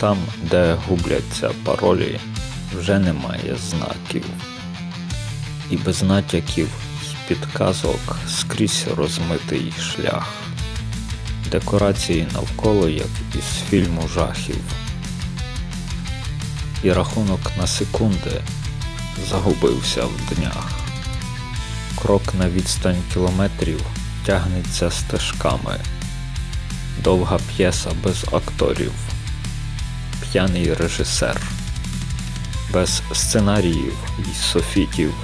Там, де губляться паролі, вже немає знаків. І без натяків й підказок скрізь розмитий шлях. Декорації навколо, як із фільму жахів. І рахунок на секунди загубився в днях. Крок на відстань кілометрів тягнеться стежками. Довга п'єса без акторів. П'яний режисер. Без сценаріїв і софітів.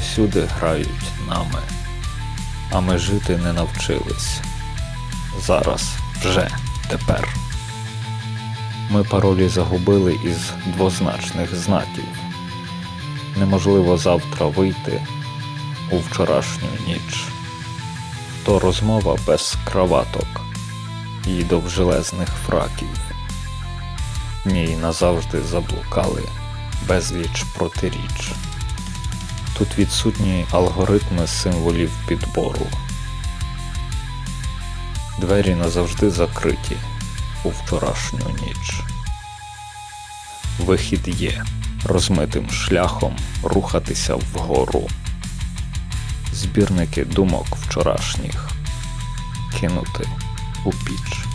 Всюди грають нами. А ми жити не навчились. Зараз, вже, тепер. Ми паролі загубили із двозначних знаків. Неможливо завтра вийти у вчорашню ніч. То розмова без краваток і довжелезних фраків. Ній назавжди заблукали безліч протиріч. Тут відсутні алгоритми символів підбору. Двері назавжди закриті у вчорашню ніч. Вихід є розмитим шляхом рухатися вгору. Збірники думок вчорашніх кинути у піч.